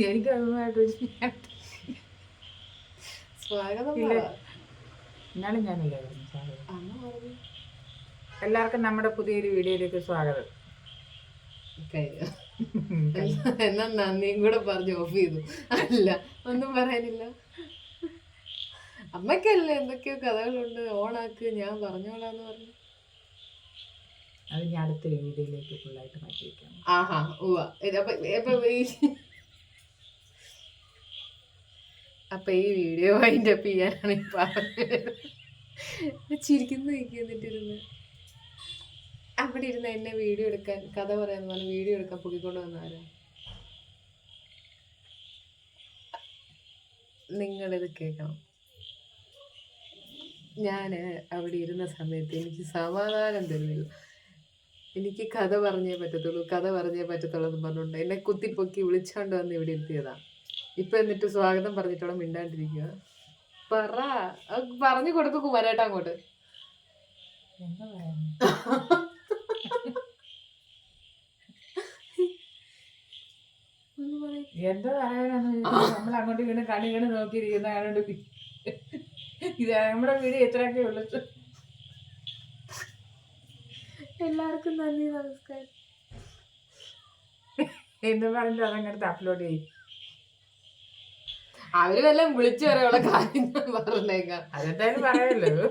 എനിക്ക് അതുമായിട്ട് സ്വാഗതം ഞാനില്ല. എല്ലാവർക്കും നമ്മുടെ പുതിയൊരു വീഡിയോയിലേക്ക് സ്വാഗതം. എന്നാ നന്ദിയും കൂടെ പറഞ്ഞ് ഓഫ് ചെയ്തു. അല്ല ഒന്നും പറയാനില്ല. അമ്മയ്ക്കല്ലേ എന്തൊക്കെയോ കഥകളുണ്ട്. ഓണാക്ക് ഞാൻ പറഞ്ഞോളാന്ന് പറഞ്ഞു. അത് ഞാൻ അടുത്തൊരു വീഡിയോയിലേക്ക് ഫുള്ളായിട്ട് മാറ്റി വയ്ക്കാം ആഹാ ഉവ്വ. അപ്പൊ അപ്പൊ ഈ അപ്പൊ ഈ വീഡിയോ അതിന്റെ അപ്പ് ചെയ്യാനാണ് ഈ പറഞ്ഞത്. ചിരിക്കുന്നു എനിക്ക് എന്നിട്ടിരുന്ന്. അവിടെ ഇരുന്ന് എന്നെ വീഡിയോ എടുക്കാൻ കഥ പറയാന്ന് പറഞ്ഞ് വീഡിയോ എടുക്കാൻ പൊക്കിക്കൊണ്ട് വന്നാരോ നിങ്ങളിത് കേൾക്കണം. ഞാൻ അവിടെ ഇരുന്ന സമയത്ത് എനിക്ക് സമാധാനം തരുന്നില്ല. എനിക്ക് കഥ പറഞ്ഞേ പറ്റത്തുള്ളൂ കഥ പറഞ്ഞേ പറ്റത്തുള്ളൂ എന്ന് പറഞ്ഞുകൊണ്ട് എന്നെ കുത്തിപ്പൊക്കി വിളിച്ചോണ്ട് വന്ന് ഇവിടെ ഇരുത്തിയതാ. ഇപ്പൊ എന്നിട്ട് സ്വാഗതം പറഞ്ഞിട്ടോളം മിണ്ടാണ്ടിരിക്കുക പറ. പറഞ്ഞു കൊടുത്തു കുമാരേട്ട അങ്ങോട്ട്. എന്താ പറയാനാണ് നമ്മൾ അങ്ങോട്ട് വീണ് കണി കണി നോക്കിയിരിക്കുന്ന പി- ഇത് നമ്മുടെ വീട് എത്രയൊക്കെ ഉള്ളു. എല്ലാവർക്കും നന്ദി നമസ്കാരം. എന്ന് പറഞ്ഞിട്ട് അതങ്ങടുത്ത് അപ്ലോഡ് ചെയ്യും. അവർ വല്ലതും വിളിച്ചു വരെയുള്ള കാര്യം പറഞ്ഞേക്കാം.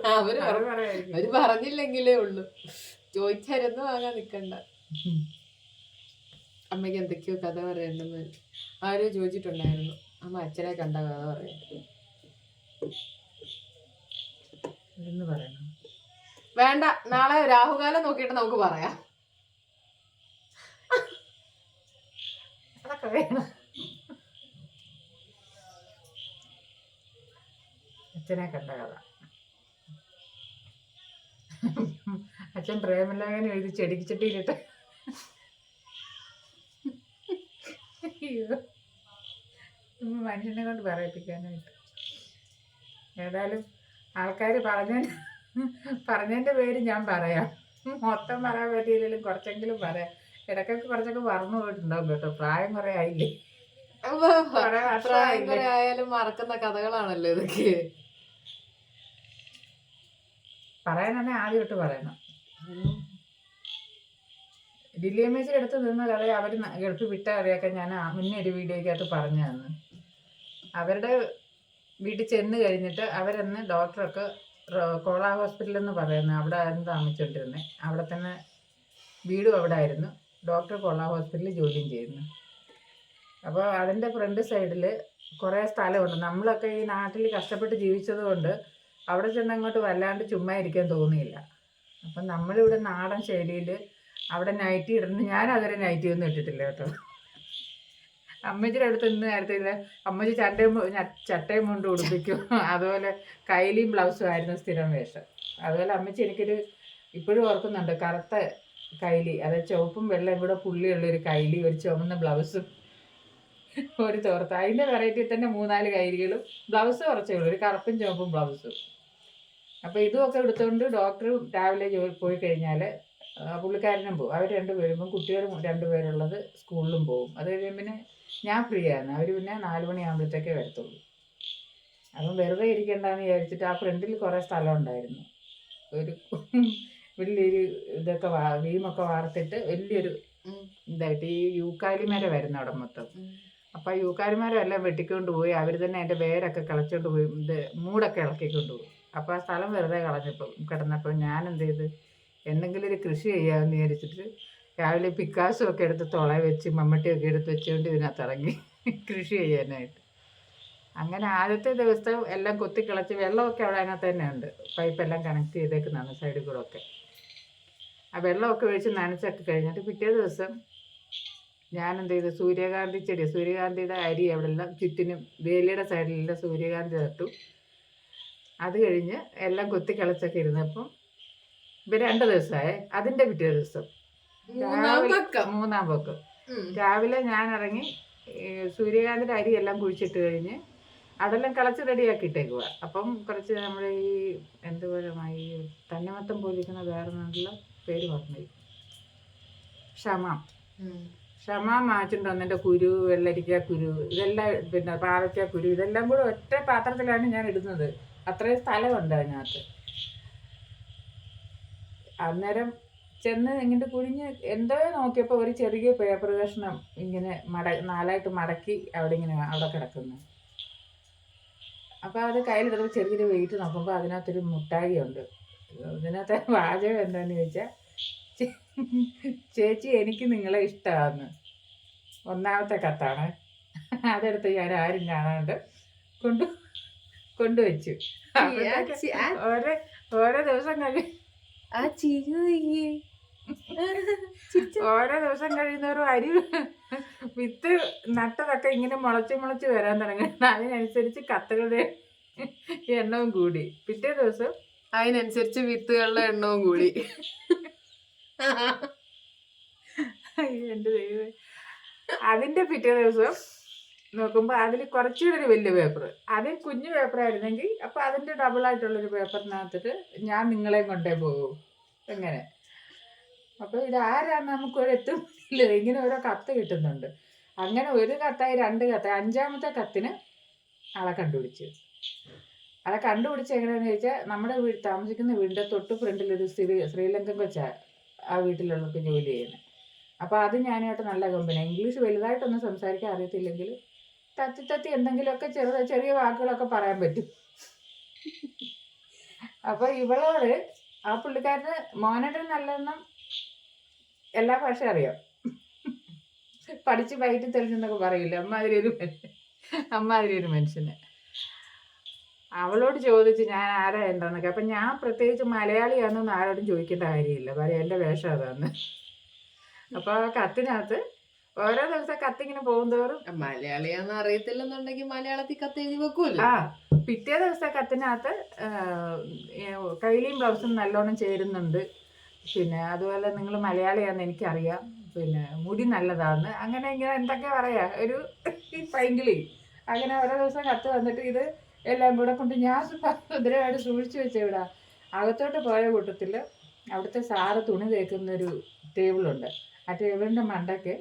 അവർ അവർ പറഞ്ഞില്ലെങ്കിലേ ഉള്ളു. ചോദിച്ചാരൊന്നും വാങ്ങാൻ നിക്കണ്ട. അമ്മയ്ക്ക് എന്തൊക്കെയോ കഥ പറയണ്ടെന്ന് അവർ ചോദിച്ചിട്ടുണ്ടായിരുന്നു. അമ്മ അച്ഛനെ കണ്ട കഥ പറയണം. വേണ്ട നാളെ രാഹുകാലം നോക്കിയിട്ട് നമുക്ക് പറയാം. അതൊക്കെ വേണം. അച്ഛനെ കണ്ട കഥ അച്ഛൻ പ്രേമലേഖനം എഴുതി ചെടിച്ചട്ടിയിലിട്ട് അയ്യോ. മനുഷ്യനെ കൊണ്ട് പറയിപ്പിക്കാനായിട്ട്. ഏതായാലും ആൾക്കാർ പറഞ്ഞ പറഞ്ഞതിന്റെ പേര് ഞാൻ പറയാം. മൊത്തം പറയാൻ പറ്റിയില്ലെങ്കിലും കുറച്ചെങ്കിലും പറയാം. ഇടയ്ക്കൊക്കെ കുറച്ചൊക്കെ മറന്നു പോയിട്ടുണ്ടാവും കേട്ടോ. പ്രായം കുറേ ആയില്ലേ. പ്രായം കുറെ ആയാലും മറക്കുന്ന കഥകളാണല്ലോ ഇതൊക്കെ. പറയാനാണെങ്കിൽ ആദ്യം തൊട്ട് പറയണം. ഡില്ലിയമ്മേച്ചിയുടെ അടുത്ത് നിന്ന കഥ അവർ ഗൾഫ് വിട്ട കഥയൊക്കെ ഞാൻ മുന്നേ ഒരു വീഡിയോയ്ക്കകത്ത് പറഞ്ഞു തന്നു. അവരുടെ വീട്ടിൽ ചെന്ന് കഴിഞ്ഞിട്ട് അവരന്ന് ഡോക്ടറൊക്കെ കോള ഹോസ്പിറ്റൽ എന്ന് പറയുന്നത് അവിടെ ആയിരുന്നു താമസിച്ചുകൊണ്ടിരുന്നത് അവിടെ തന്നെ വീടും അവിടെ ആയിരുന്നു. ഡോക്ടർ കോള ഹോസ്പിറ്റലിൽ ജോലിയും ചെയ്യുന്നു. അപ്പോൾ അതിന്റെ ഫ്രണ്ട് സൈഡിൽ കുറേ സ്ഥലമുണ്ട്. നമ്മളൊക്കെ ഈ നാട്ടിൽ കഷ്ടപ്പെട്ട് ജീവിച്ചത് കൊണ്ട് അവിടെ ചെന്ന് അങ്ങോട്ട് വല്ലാണ്ട് ചുമ്മാ ഇരിക്കാൻ തോന്നിയില്ല. അപ്പം നമ്മളിവിടെ നാടൻ ശൈലിയിൽ അവിടെ നൈറ്റി ഇടുന്നു ഞാൻ അതുവരെ നൈറ്റി ഒന്നും ഇട്ടിട്ടില്ല കേട്ടോ. അമ്മച്ചിയുടെ അടുത്ത് ഇന്ന് നേരത്തില്ല അമ്മച്ചി ചട്ടയും ചട്ടയും കൊണ്ട് ഉടുപ്പിക്കും. അതുപോലെ കൈലിയും ബ്ലൗസും ആയിരുന്നു സ്ഥിരം വേഷം. അതുപോലെ അമ്മച്ചി എനിക്കൊരു ഇപ്പോഴും ഓർക്കുന്നുണ്ട് കറുത്ത കൈലി അതായത് ചുവപ്പും വെള്ളം ഇവിടെ പുള്ളിയുള്ള ഒരു കൈലി ഒരു ചുവന്ന ബ്ലൗസും ഒരു തോർത്ത്. അതിന്റെ വെറൈറ്റി തന്നെ മൂന്നാൽ കൈലികളും ബ്ലൗസ് കുറച്ചേ ഉള്ളൂ. ഒരു കറുപ്പും ചുവപ്പും ബ്ലൗസും അപ്പോൾ ഇതുമൊക്കെ എടുത്തുകൊണ്ട് ഡോക്ടർ രാവിലെ ജോലി പോയി കഴിഞ്ഞാൽ പുള്ളിക്കാരനും പോകും അവർ രണ്ടുപേരും കുട്ടികളും രണ്ടുപേരുള്ളത് സ്കൂളിലും പോകും അത് കഴിയുമ്പോൾ പിന്നെ ഞാൻ ഫ്രീ ആണ്. അവർ പിന്നെ നാല് മണിയാകുമ്പോഴത്തേക്കേ വരത്തുള്ളൂ. അപ്പം വെറുതെ ഇരിക്കണ്ടെന്ന് വിചാരിച്ചിട്ട് ആ ഫ്രണ്ടിൽ കുറേ സ്ഥലം ഉണ്ടായിരുന്നു. ഒരു വലിയൊരു ഇതൊക്കെ വാ വീമൊക്കെ വാർത്തിട്ട് വലിയൊരു. ഇതായിട്ട് ഈ യൂക്കാലിമര വരുന്ന അവിടെ മൊത്തം. ഉം. ആ യൂക്കാലിമരം എല്ലാം വെട്ടിക്കൊണ്ട് പോയി അവർ തന്നെ അതിന്റെ വേരൊക്കെ കിളച്ചോണ്ട് പോയി ഇത് മൂടൊക്കെ ഇളക്കിക്കൊണ്ട് പോയി. അപ്പോൾ ആ സ്ഥലം വെറുതെ കളഞ്ഞപ്പോൾ കിടന്നപ്പോൾ ഞാൻ എന്ത് ചെയ്ത് എന്തെങ്കിലും ഒരു കൃഷി ചെയ്യാമെന്ന് വിചാരിച്ചിട്ട് രാവിലെ പിക്കാസും ഒക്കെ എടുത്ത് തുള വെച്ച് മമ്മട്ടിയൊക്കെ എടുത്ത് വെച്ചുകൊണ്ട് ഇതിനകത്ത് ഇറങ്ങി കൃഷി ചെയ്യാനായിട്ട്. അങ്ങനെ ആദ്യത്തെ ദിവസം എല്ലാം കൊത്തിക്കിളച്ച് വെള്ളമൊക്കെ അവിടെ അതിനകത്ത് തന്നെ ഉണ്ട്. പൈപ്പെല്ലാം കണക്ട് ചെയ്തേക്കുന്നതാണ് സൈഡിൽ കൂടെ ഒക്കെ. ആ വെള്ളമൊക്കെ ഒഴിച്ച് നനച്ചൊക്കെ കഴിഞ്ഞിട്ട് പിറ്റേ ദിവസം ഞാൻ എന്ത് ചെയ്തു സൂര്യകാന്തി ചെടി സൂര്യകാന്തിയുടെ അരി അവിടെ എല്ലാം ചുറ്റിനും വേലിയുടെ സൈഡിലെല്ലാം സൂര്യകാന്തി നട്ടു. അത് കഴിഞ്ഞ് എല്ലാം കൊത്തി കളിച്ചൊക്കെ ഇരുന്നപ്പം ഇപ്പം രണ്ട് ദിവസമായി. അതിന്റെ പിറ്റേ ദിവസം. മൂന്നാം പൊക്കം. രാവിലെ ഞാൻ ഇറങ്ങി സൂര്യകാന്തിന്റെ സൂര്യകാന്തിന്റെ അരി എല്ലാം കുഴിച്ചിട്ട് കഴിഞ്ഞ് അതെല്ലാം കളച്ച് റെഡിയാക്കിയിട്ടേക്കുക അപ്പം കുറച്ച് നമ്മുടെ ഈ എന്തുപോലെ ഈ തന്നെമത്തം പോലിരിക്കുന്ന വേറെ നല്ല പേര് പറഞ്ഞു ക്ഷമാം ക്ഷമാം മാച്ചുണ്ട് വന്നിട്ട് കുരു വെള്ളരിക്ക കുരു ഇതെല്ലാം പിന്നെ പാവയ്ക്ക കുരു ഇതെല്ലാം കൂടെ ഒറ്റ പാത്രത്തിലാണ് ഞാൻ ഇടുന്നത്. അത്രയും സ്ഥലമുണ്ട് അതിനകത്ത്. അന്നേരം ചെന്ന് ഇങ്ങോട്ട് കുഴിഞ്ഞ് എന്തോ നോക്കിയപ്പോൾ ഒരു ചെറിയ പേപ്പർ കഷ്ണം ഇങ്ങനെ മട നാലായിട്ട് മടക്കി അവിടെ ഇങ്ങനെ അവിടെ കിടക്കുന്നു. അപ്പോൾ അത് കയ്യിലെടുക്കുമ്പോൾ ചെറിയൊരു വെയിറ്റ് നോക്കുമ്പോൾ അതിനകത്തൊരു മുട്ടായി ഉണ്ട് ഇതിനകത്തെ വാചകം എന്താണെന്ന് ചോദിച്ചാൽ ചേച്ചി എനിക്ക് നിങ്ങളെ ഇഷ്ടമാണ് ഒന്നാമത്തെ കത്താണ്. അതെടുത്ത് ഞാൻ ആരും കാണാണ്ട് കൊണ്ട് കൊണ്ടുവച്ചു. ഓരോ ഓരോ ദിവസം കഴി ആ ചിരി നോക്കിയേ. ഓരോ ദിവസം കഴിയുന്നവരും അരി വിത്ത് നട്ടതൊക്കെ ഇങ്ങനെ മുളച്ച് മുളച്ച് വരാൻ തുടങ്ങി. അതിനനുസരിച്ച് കത്തുകളുടെ എണ്ണവും കൂടി. പിറ്റേ ദിവസം അതിനനുസരിച്ച് വിത്തുകളുടെ എണ്ണവും കൂടി. അയ്യോ, ദൈവം അതിന്റെ പിറ്റേ ദിവസം നോക്കുമ്പോൾ അതിൽ കുറച്ചുകൂടെ ഒരു വലിയ പേപ്പർ അതിൽ കുഞ്ഞു പേപ്പർ ആയിരുന്നെങ്കിൽ അപ്പോൾ അതിന്റെ ഡബിൾ ആയിട്ടുള്ളൊരു പേപ്പറിനകത്തിട്ട് ഞാൻ നിങ്ങളെയും കൊണ്ടേ പോകും. എങ്ങനെ? അപ്പോൾ ഇത് ആരാന്ന് നമുക്കൊരു എത്തുന്നില്ല ഇങ്ങനെ ഓരോ കത്ത് കിട്ടുന്നുണ്ട്. അങ്ങനെ ഒരു കത്തായി രണ്ട് കത്തായി. അഞ്ചാമത്തെ കത്തിന് ആളെ കണ്ടുപിടിച്ചു. ആളെ കണ്ടുപിടിച്ച് എങ്ങനെയാണെന്ന് ചോദിച്ചാൽ നമ്മുടെ വീട് താമസിക്കുന്ന വീടിന്റെ തൊട്ട് ഫ്രണ്ടിലൊരു സ്ത്രീ ശ്രീലങ്കൻ കൊച്ചാ ആ വീട്ടിലുള്ളവർക്ക് ജോലി ചെയ്യുന്നത് അപ്പോൾ അത് ഞാനായിട്ട് നല്ല കമ്പനി ഇംഗ്ലീഷ് വലുതായിട്ടൊന്നും സംസാരിക്കാൻ അറിയത്തില്ലെങ്കിൽ തത്തി തത്തി എന്തെങ്കിലുമൊക്കെ ചെറുത ചെറിയ വാക്കുകളൊക്കെ പറയാൻ പറ്റും. അപ്പോൾ ഇവളോട് ആ പുള്ളിക്കാരന് മോനോട് നല്ലതെന്നും എല്ലാ ഭാഷ അറിയാം. പഠിച്ച് വൈകിട്ട് തെളിഞ്ഞെന്നൊക്കെ പറയില്ല? അമ്മാതിരി ഒരു അമ്മാതിരി ഒരു മനുഷ്യന്. അവളോട് ചോദിച്ച് ഞാൻ ആരാ എന്താന്നൊക്കെ. അപ്പം ഞാൻ പ്രത്യേകിച്ച് മലയാളിയാണെന്നൊന്നും ആരോടും ചോദിക്കേണ്ട കാര്യമില്ല. പറയാം എന്റെ വേഷം അതാന്ന്. അപ്പോൾ ആ കത്തിനകത്ത് ഓരോ ദിവസം കത്തിങ്ങനെ പോകുന്തോറും. മലയാളിയാന്ന് അറിയത്തില്ലെന്നുണ്ടെങ്കിൽ മലയാളത്തിൽ കത്ത് എഴുതി വെക്കൂല ആ പിറ്റേ ദിവസം കത്തിനകത്ത് കൈലിയും ബ്ലൗസും നല്ലോണം ചേരുന്നുണ്ട്. പിന്നെ അതുപോലെ നിങ്ങൾ മലയാളിയാണെന്ന് എനിക്കറിയാം. പിന്നെ മുടി നല്ലതാണ്. അങ്ങനെ ഇങ്ങനെ എന്തൊക്കെ പറയാ ഒരു പൈങ്കിളി. അങ്ങനെ ഓരോ ദിവസം കത്ത് വന്നിട്ട് ഇത് എല്ലാം കൂടെ കൊണ്ട് ഞാൻ ഭദ്രമായിട്ട് സൂക്ഷിച്ചു വെച്ചെവിടാ അകത്തോട്ട് പോയ കൂട്ടത്തിൽ അവിടുത്തെ സാറ് തുണി തേക്കുന്ന ഒരു ടേബിളുണ്ട്. ആ ടേബിളിന്റെ മണ്ടയ്ക്ക്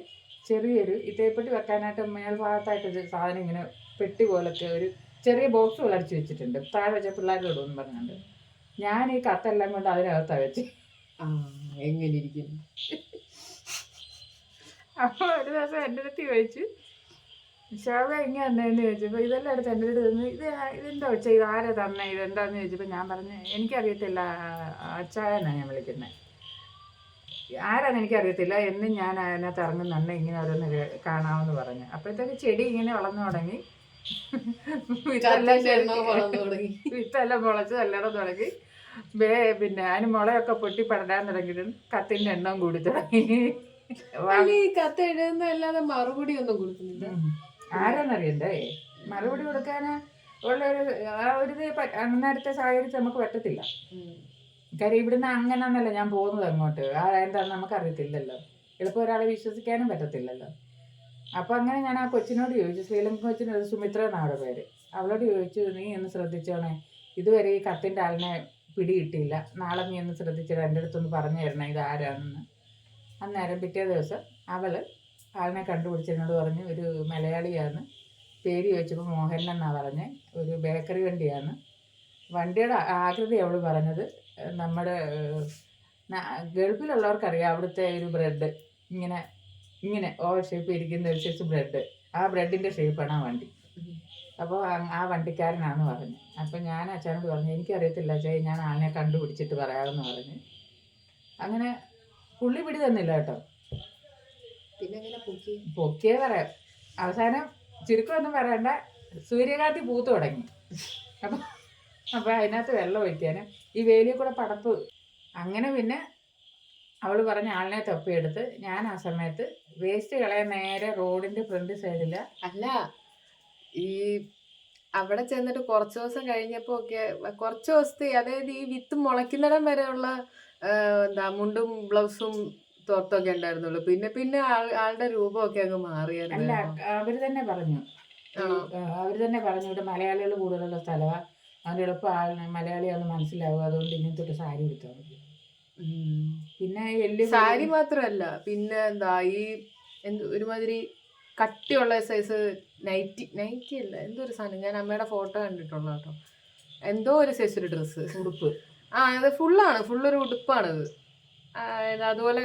ചെറിയൊരു ഈ തേപ്പെട്ടി വെക്കാനായിട്ട് ഒരു സാധനം ഇങ്ങനെ പെട്ടി പോലത്തെ ഒരു ചെറിയ ബോക്സ് പോലെ വളർത്തി വെച്ചിട്ടുണ്ട്. താഴെ വെച്ച പിള്ളേരുടെ ഇടുമെന്ന് പറഞ്ഞുകൊണ്ട് ഞാൻ ഈ കത്തെല്ലാം കൊണ്ട് അതിനകത്താണ് വെച്ച്. എങ്ങനെ ഇരിക്കുന്നു അപ്പോൾ ഒരു ദിവസം എന്റെ അടുത്ത് ചോദിച്ചു ശോഭ എങ്ങനെ തന്നെയെന്ന് ചോദിച്ചപ്പോൾ ഇതെല്ലാം എടുത്ത് എന്റെ അടുത്ത് തന്നു ഇത് ഇതെന്താ വെച്ചാൽ ഇത് ആരാ തന്നെ ഇതെന്താന്ന് ചോദിച്ചപ്പോൾ ഞാൻ പറഞ്ഞു എനിക്കറിയത്തില്ല അച്ചായനാണ് ഞാൻ വിളിക്കുന്നത് ആരാന്ന് എനിക്കറിയത്തില്ല. എന്നും ഞാൻ അതിനകത്ത് ഇറങ്ങുന്നുണ്ട് ഇങ്ങനെ ഓരോന്ന് കാണാമെന്ന് പറഞ്ഞു. അപ്പോഴത്തേക്ക് ചെടി ഇങ്ങനെ വളർന്നു തുടങ്ങി. വിത്തെല്ലാം മുളച്ച് നല്ലോണം തുടങ്ങി. വേ പിന്നെ അതിന് മുളയൊക്കെ പൊട്ടി പടരാൻ തുടങ്ങിയിട്ടുണ്ട് കത്തിന്റെ എണ്ണം കൂടി തുടങ്ങി. ഈ കത്ത് എഴുതുന്ന അല്ലാതെ മറുപടി ഒന്നും കൊടുക്കുന്നില്ല. ആരാന്നറിയണ്ടേ? മറുപടി കൊടുക്കാൻ ഉള്ള ഒരു ആ ഒരു അന്നേരത്തെ സാഹചര്യത്തിൽ നമുക്ക് പറ്റത്തില്ല. കാര്യം ഇവിടുന്ന് അങ്ങനെന്നല്ല ഞാൻ പോകുന്നത് അങ്ങോട്ട്. ആ നമുക്ക് അറിയത്തില്ലല്ലോ എളുപ്പം ഒരാളെ വിശ്വസിക്കാനും പറ്റത്തില്ലല്ലോ. അപ്പോൾ അങ്ങനെ ഞാൻ ആ കൊച്ചിനോട് ചോദിച്ചു ശ്രീലങ്കൻ കൊച്ചിനോട് സുമിത്ര എന്നാണ് പേര്. അവളോട് ചോദിച്ചു നീ ഒന്ന് ശ്രദ്ധിച്ചോണേ ഇതുവരെ ഈ കത്തിന്റെ ആളിനെ പിടി കിട്ടിയില്ല നാളെ നീ ഒന്ന് ശ്രദ്ധിച്ചിട്ട് എന്റെ അടുത്തൊന്ന് പറഞ്ഞു തരണേ ഇത് ആരാണെന്ന് അന്നേരം പിറ്റേ ദിവസം അവൾ ആളിനെ കണ്ടുപിടിച്ചതിനോട് പറഞ്ഞു ഒരു മലയാളിയാണ്. പേര് ചോദിച്ചപ്പോൾ മോഹൻ എന്നാണ് പറഞ്ഞത് ഒരു ബേക്കറി വണ്ടിയാണ്. വണ്ടിയുടെ ആകൃതി അവൾ പറഞ്ഞത് നമ്മുടെ ഗൾഫിലുള്ളവർക്ക് അറിയാം ഗൾഫിലുള്ളവർക്കറിയാം അവിടുത്തെ ഒരു ബ്രെഡ്. ഇങ്ങനെ ഇങ്ങനെ ഓവർ ഷേപ്പ് ഇരിക്കുന്ന ഒരു സൈസ് ബ്രെഡ്. ആ ബ്രെഡിന്റെ ഷേപ്പാണ് ആ വണ്ടി. അപ്പോൾ ആ വണ്ടിക്കാരനാണെന്ന് പറഞ്ഞു. അപ്പോൾ ഞാൻ അച്ഛനോട് പറഞ്ഞു എനിക്കറിയത്തില്ല അച്ഛാ ഞാൻ ആളിനെ കണ്ടുപിടിച്ചിട്ട് പറയാമെന്ന് പറഞ്ഞു. അങ്ങനെ പുള്ളി പിടി തന്നില്ല കേട്ടോ. പിന്നെ പൊക്കിയേ പറയാം. അവസാനം ചുരുക്കമൊന്നും പറയണ്ട സൂര്യകാന്തി പൂത്ത് തുടങ്ങി. അപ്പം അപ്പോൾ അതിനകത്ത് വെള്ളം ഒഴിക്കാനും. ഈ വേലിയിൽ കൂടെ പടപ്പ്. അങ്ങനെ പിന്നെ അവൾ പറഞ്ഞ ആളിനെ തപ്പിയെടുത്ത് ഞാൻ ആ സമയത്ത് വേസ്റ്റ് കളയാൻ നേരെ റോഡിന്റെ ഫ്രണ്ട് സൈഡിൽ അല്ല ഈ അവിടെ ചെന്നിട്ട് കുറച്ച് ദിവസം കഴിഞ്ഞപ്പോൾ ഒക്കെ കുറച്ച് ദിവസത്തെ അതായത് ഈ വിത്ത് മുളയ്ക്കുന്നിടം വരെയുള്ള എന്താ മുണ്ടും ബ്ലൗസും തോർത്തൊക്കെ ഉണ്ടായിരുന്നുള്ളൂ. പിന്നെ പിന്നെ ആളുടെ രൂപമൊക്കെ അങ്ങ് അല്ല മാറിയായിരുന്നു അവർ തന്നെ പറഞ്ഞു. അവർ തന്നെ പറഞ്ഞു ഇവിടെ മലയാളികൾ കൂടുതലുള്ള സ്ഥലമാണ് അതുകൊണ്ട് എളുപ്പം ആളിന് മലയാളിയാണെന്ന് മനസ്സിലാവും അതുകൊണ്ട് ഇങ്ങനത്തെ സാരി എടുത്താൽ മതി. പിന്നെ എല്ല് സാരി മാത്രമല്ല പിന്നെ എന്താ ഈ എന്ത് ഒരുമാതിരി കട്ടിയുള്ള സൈസ് നൈറ്റി നൈറ്റി അല്ല എന്തോ ഒരു സാധനം. ഞാൻ അമ്മയുടെ ഫോട്ടോ കണ്ടിട്ടുള്ള കേട്ടോ. എന്തോ ഒരു സൈസ് ഒരു ഡ്രസ്സ് ഉടുപ്പ്. ആ അത് ഫുള്ളാണ് ഫുള്ളൊരു ഉടുപ്പാണത്. അതുപോലെ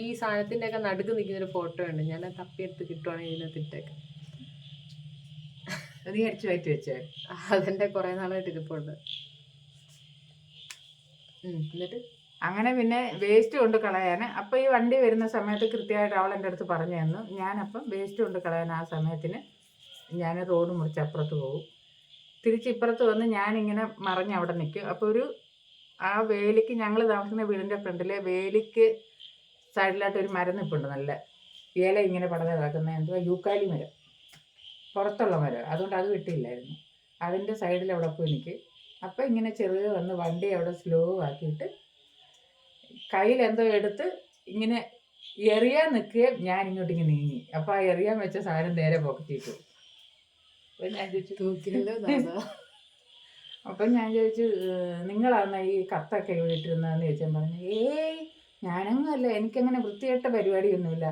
ഈ സാധനത്തിന്റെ ഒക്കെ നടുക്ക് നിൽക്കുന്ന ഒരു ഫോട്ടോ ഉണ്ട്. ഞാൻ തപ്പിയെടുത്ത് കിട്ടുവാണെങ്കിൽ ഇതിനകത്ത് ഇട്ടേക്കാം. അത് നീ അടിച്ചു മാറ്റി വെച്ചേ. അതെന്റെ കുറേ നാളായിട്ട് ഇരിപ്പുണ്ട് എന്നിട്ട്? അങ്ങനെ പിന്നെ വേസ്റ്റ് കൊണ്ട് കളയാൻ അപ്പം ഈ വണ്ടി വരുന്ന സമയത്ത് കൃത്യമായിട്ട് അവൾ എന്റെ അടുത്ത് പറഞ്ഞു തന്നു. ഞാനപ്പം വേസ്റ്റ് കൊണ്ട് കളയാൻ ആ സമയത്തിന് ഞാൻ റോഡ് മുറിച്ച് അപ്പുറത്ത് പോകും. തിരിച്ച് ഇപ്പുറത്ത് വന്ന് ഞാനിങ്ങനെ മറിഞ്ഞ് അവിടെ നിൽക്കും. അപ്പോൾ ഒരു ആ വേലിക്ക് ഞങ്ങൾ താമസിക്കുന്ന വീടിന്റെ ഫ്രണ്ടിലെ വേലിക്ക് സൈഡിലായിട്ട് ഒരു മരം നിൽപ്പുണ്ട് നല്ല. ഇല ഇങ്ങനെ പടന്ന് കിടക്കുന്ന. എന്തുവാ? യൂക്കാലി മരം. പുറത്തുള്ള മരം. അതുകൊണ്ട് അത് കിട്ടിയില്ലായിരുന്നു അതിന്റെ സൈഡിൽ അവിടെ പോയി നിൽക്കും അപ്പം ഇങ്ങനെ ചെറുത് വന്ന് വണ്ടി അവിടെ സ്ലോ ആക്കിയിട്ട് കയ്യിൽ എന്തോ എടുത്ത് ഇങ്ങനെ എറിയാൻ നിൽക്കുകയും ഞാൻ ഇങ്ങോട്ട് ഇങ്ങനെ നീങ്ങി. അപ്പോൾ ആ എറിയാൻ വെച്ച സാധനം നേരെ പോക്കറ്റിട്ടു അപ്പം ഞാൻ ചോദിച്ചു. അപ്പം ഞാൻ ചോദിച്ചു "ഏഹ്, നിങ്ങളാണ് ഈ കത്തൊക്കെ ഇവിടെ ഇട്ടിരുന്നതെന്ന് ചോദിച്ചാൽ പറഞ്ഞു ഏയ് ഞാനങ്ങല്ല എനിക്കങ്ങനെ വൃത്തികെട്ട പരിപാടിയൊന്നുമില്ല.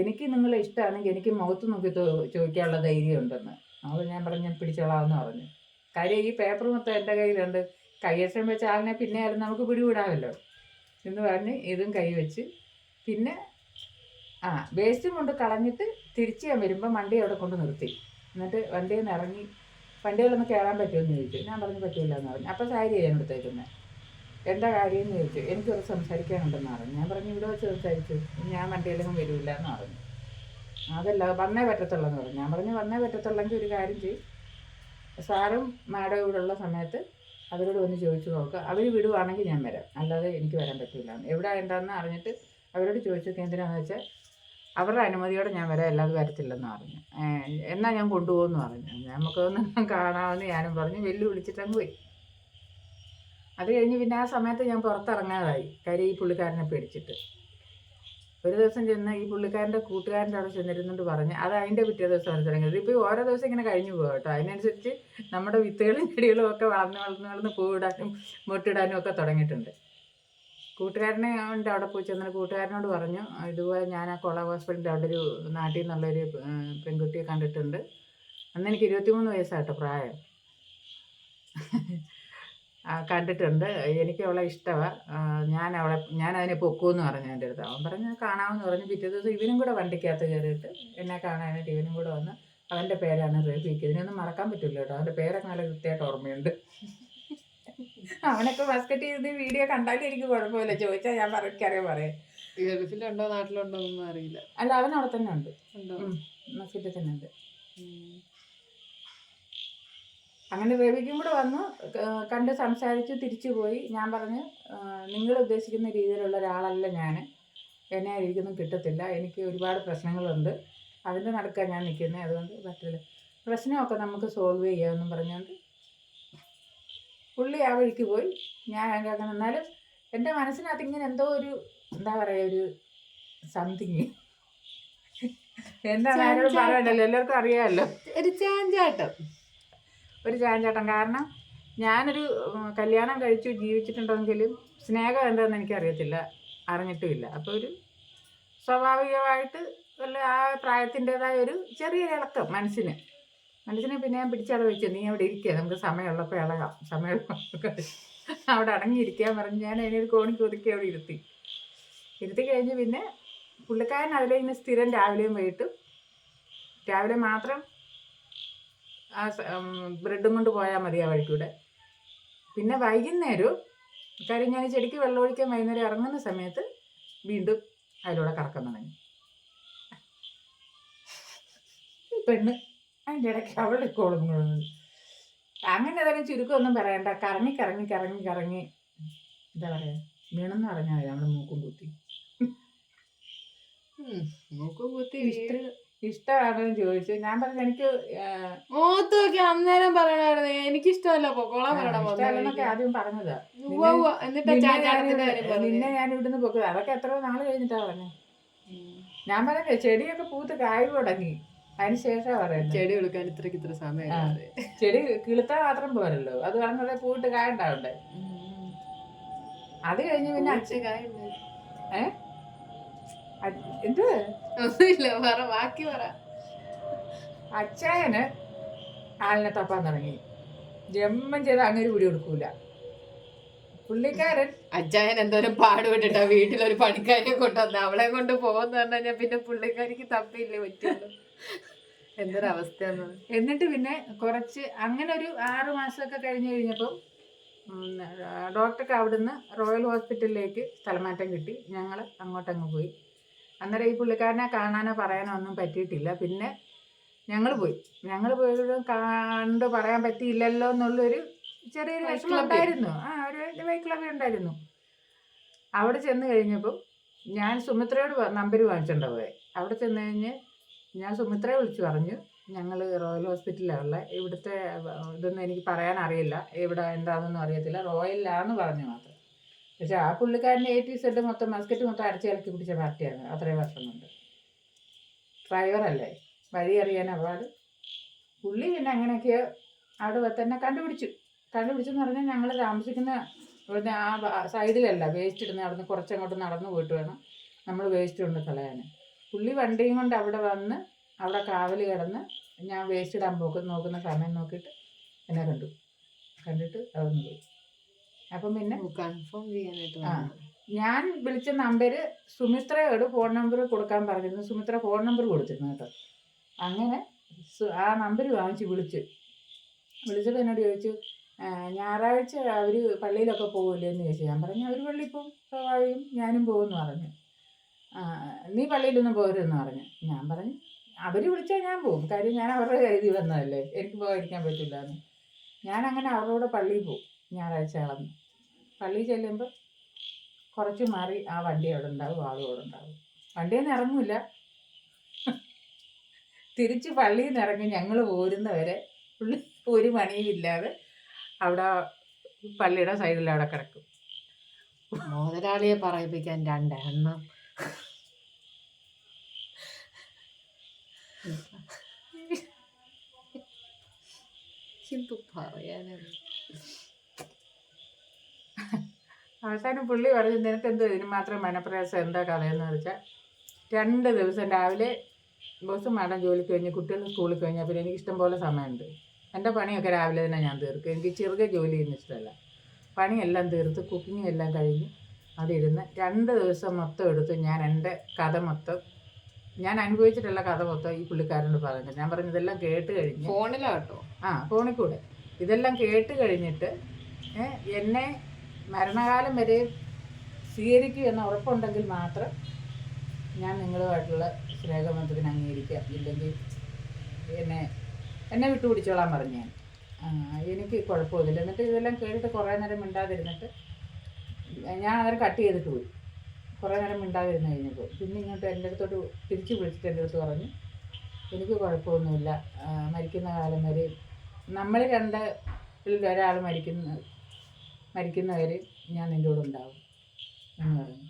എനിക്ക് നിങ്ങളെ ഇഷ്ടമാണെങ്കിൽ എനിക്ക് മുഖത്ത് നോക്കി ചോദിക്കാനുള്ള ധൈര്യം ഉണ്ടെന്ന് അപ്പോൾ ഞാൻ പറഞ്ഞു ഞാൻ പിടിച്ചോളാമെന്ന് പറഞ്ഞു. കാര്യം ഈ പേപ്പർ മൊത്തം എന്റെ കയ്യിലുണ്ട്. കയ്യക്ഷരം വെച്ച ആളിനെ പിന്നെ ആയാലും നമുക്ക് പിടിവിടാമല്ലോ എന്ന് പറഞ്ഞ് ഇതും കൈ വെച്ച്. പിന്നെ ആ വേസ്റ്റും കൊണ്ട് കളഞ്ഞിട്ട് തിരിച്ച് ഞാൻ വരുമ്പോൾ വണ്ടി അവിടെ കൊണ്ട് നിർത്തി. എന്നിട്ട് വണ്ടിയിൽ നിന്ന് ഇറങ്ങി വണ്ടികളൊന്ന് കയറാൻ പറ്റുമെന്ന് ചോദിച്ചു. ഞാൻ പറഞ്ഞു പറ്റില്ല എന്ന് പറഞ്ഞു. അപ്പോൾ സാരി ഞാൻ എടുത്തേക്കുന്നത് എന്താ കാര്യം എന്ന് ചോദിച്ചു. എനിക്കൊരു സംസാരിക്കാനുണ്ടെന്ന് പറഞ്ഞു. ഞാൻ പറഞ്ഞു ഇവിടെ വെച്ച് സംസാരിച്ചു ഞാൻ വണ്ടിയിലൊന്നും വരില്ല എന്ന് പറഞ്ഞു. അതല്ല വന്നേ പറ്റത്തുള്ളൂ എന്ന് പറഞ്ഞു. ഞാൻ പറഞ്ഞു വന്നേ പറ്റത്തുള്ളെങ്കിൽ ഒരു കാര്യം ചെയ്യും. സാറും മാഡം ഇവിടെ ഉള്ള സമയത്ത് അവരോട് ഒന്ന് ചോദിച്ചു നോക്കുക അവർ വിടുവാണെങ്കിൽ ഞാൻ വരാം. അല്ലാതെ എനിക്ക് വരാൻ പറ്റില്ല എവിടെ എന്താണെന്ന് അറിഞ്ഞിട്ട് അവരോട് ചോദിച്ചു എന്തിനാണെന്ന് വെച്ചാൽ അവരുടെ അനുമതിയോടെ ഞാൻ വരാം അല്ലാതെ വരത്തില്ലെന്ന് പറഞ്ഞു. എന്നാൽ എന്നാ ഞാൻ കൊണ്ടുപോകുമെന്ന് പറഞ്ഞു. നമുക്കൊന്ന് കാണാമെന്ന് ഞാനും പറഞ്ഞു വെല്ലു വിളിച്ചിട്ടങ്ങ് പോയി അത് കഴിഞ്ഞ് പിന്നെ ആ സമയത്ത് ഞാൻ പുറത്തിറങ്ങാതായി. കാര്യം ഈ പുള്ളിക്കാരനെ പേടിച്ചിട്ട്. ഒരു ദിവസം ചെന്ന് ഈ പുള്ളിക്കാരന്റെ കൂട്ടുകാരന്റെ അവിടെ ചെന്നിരുന്നുകൊണ്ട് പറഞ്ഞ് അത് അതിന്റെ പിറ്റേ ദിവസം മനസ്സിലാക്കിയത് ഇപ്പോൾ ഓരോ ദിവസം ഇങ്ങനെ കഴിഞ്ഞു പോകും കേട്ടോ. അതിനനുസരിച്ച് നമ്മുടെ വിത്തുകളും ചെടികളും ഒക്കെ വളർന്ന് വളർന്ന് വളർന്ന് പൂവിടാനും മൊട്ടിടാനും ഒക്കെ തുടങ്ങിയിട്ടുണ്ട്. കൂട്ടുകാരനെ ഉണ്ട് അവിടെ പോയി ചെന്നിട്ട് കൂട്ടുകാരനോട് പറഞ്ഞു ഇതുപോലെ ഞാൻ ആ കൊള ഹോസ്പിറ്റലിന്റെ അവിടെ ഒരു നാട്ടിൽ നിന്നുള്ളൊരു പെൺകുട്ടിയെ കണ്ടിട്ടുണ്ട്. അന്ന് എനിക്ക് ഇരുപത്തിമൂന്ന് വയസ്സാട്ടോ പ്രായം. കണ്ടിട്ടുണ്ട്. എനിക്ക് അവളെ ഇഷ്ടമാണ് ഞാൻ അവളെ ഞാൻ അതിനെ പൊക്കൂന്ന് പറഞ്ഞു എന്റെ അടുത്ത്. അവൻ പറഞ്ഞു കാണാമെന്ന് പറഞ്ഞു. പിറ്റേ ദിവസം ഇവനും കൂടെ വണ്ടിക്കകത്ത് കയറിയിട്ട് എന്നെ കാണാനായിട്ട് ഇവനും കൂടെ വന്ന് അവന്റെ പേരാണ് റഫീഖ്. ഇതിനൊന്നും മറക്കാൻ പറ്റില്ല കേട്ടോ. അവന്റെ പേരൊക്കെ നല്ല കൃത്യമായിട്ട് ഓർമ്മയുണ്ട്. അവനൊക്കെ ബസ്കറ്റ് ചെയ്ത് വീഡിയോ കണ്ടാലും എനിക്ക് കുഴപ്പമില്ല. ചോദിച്ചാൽ ഞാൻ പറയാൻ പറയാം. ഗൾഫിലുണ്ടോ നാട്ടിലുണ്ടോ? ഒന്നും അറിയില്ല. അല്ല അവൻ അവിടെ തന്നെ ഉണ്ട്. മസ്കറ്റിൽ തന്നെ ഉണ്ട്. അങ്ങനെ രവിക്കും കൂടെ വന്ന്. കണ്ട് സംസാരിച്ചു തിരിച്ചു പോയി. ഞാൻ പറഞ്ഞു നിങ്ങൾ ഉദ്ദേശിക്കുന്ന രീതിയിലുള്ള ഒരാളല്ല ഞാൻ. എന്നെ ആയിരിക്കൊന്നും കിട്ടത്തില്ല. എനിക്ക് ഒരുപാട് പ്രശ്നങ്ങളുണ്ട്. അതിന്റെ നടക്കാൻ ഞാൻ നിൽക്കുന്നത് അതുകൊണ്ട് പറ്റില്ല. പ്രശ്നമൊക്കെ നമുക്ക് സോൾവ് ചെയ്യാമെന്നും പറഞ്ഞുകൊണ്ട് പുള്ളി ആ വഴിക്ക് പോയി. ഞാൻ അതിന്റെ അങ്ങനെ എന്നാലും എന്റെ മനസ്സിനകത്ത് ഇങ്ങനെ എന്തോ ഒരു എന്താ പറയുക ഒരു സംതിങ് എന്താ ആരോടും പറയണ്ടല്ലോ എല്ലാവർക്കും അറിയാമല്ലോ. ഒരു ചാഞ്ചാട്ടം ഒരു ചാഞ്ചാട്ടം കാരണം ഞാനൊരു കല്യാണം കഴിച്ചു ജീവിച്ചിട്ടുണ്ടെങ്കിലും സ്നേഹം എന്താണെന്ന് എനിക്കറിയത്തില്ല. അറിഞ്ഞിട്ടുമില്ല. അപ്പോൾ ഒരു സ്വാഭാവികമായിട്ട് വല്ല ആ പ്രായത്തിന്റെതായ ഒരു ചെറിയ ഇളക്കം മനസ്സിന്. മനസ്സിനെ പിന്നെ ഞാൻ പിടിച്ചവിടെ വെച്ചു. നീ അവിടെ ഇരിക്കുക നമുക്ക് സമയമുള്ളപ്പോൾ ഇളകാം. സമയമുള്ളപ്പോൾ അവിടെ അടങ്ങിയിരിക്കാൻ പറഞ്ഞ് ഞാൻ അതിനൊരു കോണിക്ക് ഒതുക്കി അവിടെ ഇരുത്തി. ഇരുത്തി കഴിഞ്ഞ് പിന്നെ പുള്ളിക്കാരൻ അതിലെ ഇന്ന് സ്ഥിരം രാവിലെയും വൈകിട്ടും. രാവിലെ മാത്രം ആ ബ്രെഡും കൊണ്ട് പോയാൽ മതി ആ വഴിക്കൂടെ. പിന്നെ വൈകുന്നേരവും കാര്യം ഞാൻ ചെടിക്ക് വെള്ളം ഒഴിക്കാൻ വൈകുന്നേരം ഇറങ്ങുന്ന സമയത്ത് വീണ്ടും അതിലൂടെ കറക്കം തുടങ്ങി. ഈ പെണ്ണ് അതിന്റെ ഇടയ്ക്ക് അവളുടെ കോളും കൊള്ളുന്നത് അങ്ങനെ തന്നെ ചുരുക്കമൊന്നും പറയണ്ട. കറങ്ങി കറങ്ങി കറങ്ങി കറങ്ങി. എന്താ പറയാ? വീണെന്ന് പറഞ്ഞാൽ നമ്മുടെ മൂക്കും കുത്തി. മൂക്കും കുത്തി ഇഷ്ട. ഇഷ്ടമാണെന്ന് ചോദിച്ചു. ഞാൻ പറഞ്ഞു എനിക്ക് മൂത്ത് നോക്കി അന്നേരം പറയണായിരുന്നു എനിക്ക് ഇഷ്ടമല്ല പൊക്കോളാൻ പറയണമെന്നൊക്കെ ആദ്യം പറഞ്ഞത്. നിന്നെ ഞാൻ- പറഞ്ഞേ. ഇവിടുന്ന് പൊക്കുക. അതൊക്കെ എത്ര നാൾ കഴിഞ്ഞിട്ടാ പറഞ്ഞത് ഞാൻ പറഞ്ഞു ചെടിയൊക്കെ പൂത്ത് കായ് തുടങ്ങി. അതിനുശേഷം പറയാം പറയുന്നത്. ചെടി എടുക്കാൻ ഇത്രക്ക് ഇത്ര സമയം ചെടി കിളുത്താൻ മാത്രം പോരല്ലോ. അത് പറഞ്ഞത് പൂവിട്ട് കായ ഉണ്ടാവണ്ടേ? അത് കഴിഞ്ഞ് പിന്നെ അച്ഛൻ കായ അ- എന്ത്? ഒന്നുമില്ല പറ ബാക്കി പറ. അച്ചായന് ആളിനെ തപ്പാൻ തുടങ്ങി. ജമ്മം ചെയ്ത് അങ്ങനെ വീട് കൊടുക്കൂല. പുള്ളിക്കാരൻ അച്ചായൻ എന്തോരം പാടുപെട്ടിട്ടാ വീട്ടിലൊരു പണിക്കാരിയെ കൊണ്ടുവന്ന അവളെ കൊണ്ട് പോകുന്ന പറഞ്ഞാൽ പിന്നെ പുള്ളിക്കാരിക്ക് തപ്പില്ലേ പറ്റുള്ളൂ. എന്തൊരു അവസ്ഥയാണ് എന്നിട്ട് പിന്നെ കുറച്ച് അങ്ങനെ ഒരു ആറു മാസമൊക്കെ കഴിഞ്ഞു കഴിഞ്ഞപ്പം ഉം, ആ, ഡോക്ടർക്ക് അവിടുന്ന് റോയൽ ഹോസ്പിറ്റലിലേക്ക് സ്ഥലമാറ്റം കിട്ടി. ഞങ്ങൾ അങ്ങോട്ടങ്ങ് പോയി. അന്നേരം ഈ പുള്ളിക്കാരനെ കാണാനോ പറയാനോ ഒന്നും പറ്റിയിട്ടില്ല. പിന്നെ ഞങ്ങൾ പോയി. ഞങ്ങൾ പോയതും കണ്ട് പറയാൻ പറ്റിയില്ലല്ലോ എന്നുള്ളൊരു ചെറിയൊരു വിഷമം. ഉണ്ടായിരുന്നു. ആ ഒരു വൈക്ലബി ഉണ്ടായിരുന്നു. അവിടെ ചെന്ന് കഴിഞ്ഞപ്പം ഞാൻ സുമിത്രയോട് നമ്പർ വാങ്ങിച്ചിട്ടുണ്ടാവേ പോയെ അവിടെ ചെന്ന് കഴിഞ്ഞ് ഞാൻ സുമിത്രയെ വിളിച്ചു പറഞ്ഞു ഞങ്ങൾ റോയൽ ഹോസ്പിറ്റലിലുള്ള ഇവിടുത്തെ ഇതൊന്നും എനിക്ക് പറയാൻ അറിയില്ല ഇവിടെ എന്താണെന്നൊന്നും അറിയത്തില്ല. റോയലിലാന്ന് പറഞ്ഞു മാത്രം. പക്ഷെ ആ പുള്ളിക്കാരന്റെ എ ടി സെഡ് മൊത്തം മസ്കറ്റ് മൊത്തം അരച്ച് ഇളക്കി പിടിച്ച പാർട്ടിയാണ്. അത്രയും വർഷം കൊണ്ട് ഡ്രൈവറല്ലേ വഴി അറിയാൻ അപാട് പുള്ളി പിന്നെ അങ്ങനെയൊക്കെ അവിടെ തന്നെ കണ്ടുപിടിച്ചു. കണ്ടുപിടിച്ചെന്ന് പറഞ്ഞാൽ ഞങ്ങൾ താമസിക്കുന്ന ഇവിടുന്ന് ആ സൈഡിലല്ല വേസ്റ്റ് ഇടുന്ന അവിടുന്ന് കുറച്ചങ്ങോട്ട് നടന്നു പോയിട്ട് വേണം നമ്മൾ വേസ്റ്റ് കൊണ്ട് കളയാൻ. പുള്ളി വണ്ടിയും കൊണ്ട് അവിടെ വന്ന് അവിടെ കാവൽ കിടന്ന് ഞാൻ വേസ്റ്റ് ഇടാൻ പോക്ക് നോക്കുന്ന സമയം നോക്കിയിട്ട് എന്നെ കണ്ടു. കണ്ടിട്ട് അവിടെ നിന്ന് പോയി. അപ്പം പിന്നെ കൺഫേം ചെയ്യാനായിട്ട്. ഞാൻ വിളിച്ച നമ്പർ സുമിത്രയോട് ഫോൺ നമ്പർ കൊടുക്കാൻ പറഞ്ഞിരുന്നു. സുമിത്ര ഫോൺ നമ്പർ കൊടുത്തിരുന്നു കേട്ടോ. അങ്ങനെ ആ നമ്പർ വാങ്ങിച്ച് വിളിച്ചു. വിളിച്ചപ്പോൾ എന്നോട് ചോദിച്ചു "ആ, ഞായറാഴ്ച അവർ പള്ളിയിലൊക്കെ പോകില്ലേ എന്ന് ചോദിച്ചു. ഞാൻ പറഞ്ഞു അവർ പള്ളിയിൽ പോകും സ്വാഭാവികം ഞാനും പോകുമെന്ന് പറഞ്ഞു. "ആ, നീ പള്ളിയിലൊന്നും പോകരുതെന്ന് പറഞ്ഞു. ഞാൻ പറഞ്ഞു അവർ വിളിച്ചാൽ ഞാൻ പോകും. കാര്യം ഞാൻ അവരുടെ കരുതി വന്നതല്ലേ. എനിക്ക് പോകാതിരിക്കാൻ പറ്റില്ല എന്ന് ഞാൻ അങ്ങനെ അവരോട് പള്ളിയിൽ പോകും. ഞായറാഴ്ച പള്ളിയിൽ ചെല്ലുമ്പോൾ കുറച്ച് മാറി ആ വണ്ടി അവിടെ ഉണ്ടാവും ആളും അവിടെ ഉണ്ടാവും. വണ്ടിയിൽ നിന്ന് ഇറങ്ങൂല. തിരിച്ച് പള്ളിയിൽ നിന്ന് ഇറങ്ങി ഞങ്ങൾ പോരുന്നവരെ പുള്ളി ഒരു മണിയും ഇല്ലാതെ അവിടെ പള്ളിയുടെ സൈഡിൽ അവിടെ കിടക്കും. മുതലാളിയെ പറയിപ്പിക്കാൻ രണ്ടെണ്ണം എന്തു പറയാനാണ് അവസാനം പുള്ളി പറഞ്ഞു നിനക്ക് എന്തോ ഇതിന് മാത്രം മനപ്രയാസം? എന്താ കഥയെന്ന് വെച്ചാൽ രണ്ട് ദിവസം രാവിലെ ബോസ് മാഡം ജോലിക്ക് കഴിഞ്ഞ് കുട്ടികൾ സ്കൂളിൽ കഴിഞ്ഞാൽ പിന്നെ എനിക്ക് ഇഷ്ടം പോലെ സമയമുണ്ട്. എന്റെ പണിയൊക്കെ രാവിലെ തന്നെ ഞാൻ തീർക്കും. എനിക്ക് ചെറുകെ ജോലി ചെയ്യുന്ന ഇഷ്ടമല്ല. പണിയെല്ലാം തീർത്ത് കുക്കിംഗ് എല്ലാം കഴിഞ്ഞ് അതിരുന്ന് രണ്ട് ദിവസം മൊത്തം എടുത്ത് ഞാൻ എന്റെ കഥ മൊത്തം ഞാൻ അനുഭവിച്ചിട്ടുള്ള കഥ മൊത്തം ഈ പുള്ളിക്കാരനോട് പറഞ്ഞു. ഞാൻ പറഞ്ഞു ഇതെല്ലാം കേട്ട് കഴിഞ്ഞ് ഫോണിലാട്ടോ ആ ഫോണിൽ കൂടെ. ഇതെല്ലാം കേട്ട് കഴിഞ്ഞിട്ട് എന്നെ മരണകാലം വരെ സ്വീകരിക്കും എന്ന ഉറപ്പുണ്ടെങ്കിൽ മാത്രം ഞാൻ നിങ്ങളുമായിട്ടുള്ള സ്നേഹബന്ധത്തിന് അംഗീകരിക്കാം. ഇല്ലെങ്കിൽ എന്നെ എന്നെ വിട്ടുപിടിച്ചോളാൻ പറഞ്ഞു ഞാൻ. എനിക്ക് കുഴപ്പമൊന്നുമില്ല. എന്നിട്ട് ഇതെല്ലാം കേട്ടിട്ട് കുറേ നേരം മിണ്ടാതിരുന്നിട്ട് ഞാൻ അന്നേരം കട്ട് ചെയ്തിട്ട് പോയി. കുറേ നേരം മിണ്ടാതിരുന്ന് കഴിഞ്ഞപ്പോൾ. പിന്നെ ഇങ്ങോട്ട് എന്റെ അടുത്തോട്ട് തിരിച്ച് വിളിച്ചിട്ട് എന്റെ അടുത്ത് പറഞ്ഞു എനിക്ക് കുഴപ്പമൊന്നുമില്ല. മരിക്കുന്ന കാലം വരെ നമ്മൾ രണ്ട് ഒരാൾ മരിക്കുന്ന മരിക്കുന്നവരെ ഞാൻ നിന്റെ കൂടെ ഉണ്ടാവും എന്ന് പറഞ്ഞു.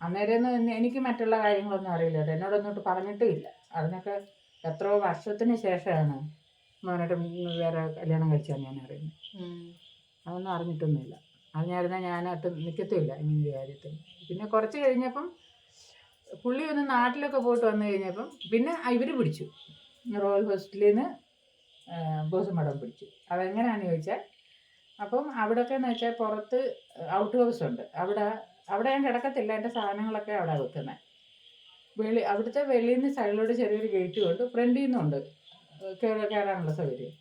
അന്നേരം എനിക്ക് മറ്റുള്ള കാര്യങ്ങളൊന്നും അറിയില്ല. എന്നോട് എന്നോടൊന്നോട്ട് പറഞ്ഞിട്ടും ഇല്ല. അതിനൊക്കെ എത്രയോ വർഷത്തിന് ശേഷമാണ് മോനോട്ട് വേറെ കല്യാണം കഴിച്ചാൽ ഞാൻ അറിയുന്നത്. അതൊന്നും അറിഞ്ഞിട്ടൊന്നുമില്ല. അറിഞ്ഞായിരുന്നാൽ ഞാനത് നിൽക്കത്തുമില്ല ഇങ്ങനെ കാര്യത്തിൽ പിന്നെ കുറച്ച് കഴിഞ്ഞപ്പം പുള്ളി ഒന്ന് നാട്ടിലൊക്കെ പോയിട്ട് വന്നു കഴിഞ്ഞപ്പം പിന്നെ ഇവർ പിടിച്ചു. റോയൽ ഹോസ്പിറ്റലിൽ നിന്ന് ബോസ് മഠം പിടിച്ചു. അതെങ്ങനെയാണെന്ന് ചോദിച്ചാൽ അപ്പം അവിടെയൊക്കെ എന്ന് വെച്ചാൽ പുറത്ത് ഔട്ട് ഹൗസ് ഉണ്ട്. അവിടെ അവിടെ ഞാൻ കിടക്കത്തില്ല. എന്റെ സാധനങ്ങളൊക്കെ അവിടെ വെക്കുന്നത് വെളി അവിടുത്തെ വെളിയിൽ നിന്ന് സൈഡിലോട്ട് ചെറിയൊരു ഗേറ്റ് ഉണ്ട്. ഫ്രണ്ടിൽ നിന്നുണ്ട് കയറി കയറാനുള്ള സൗകര്യം.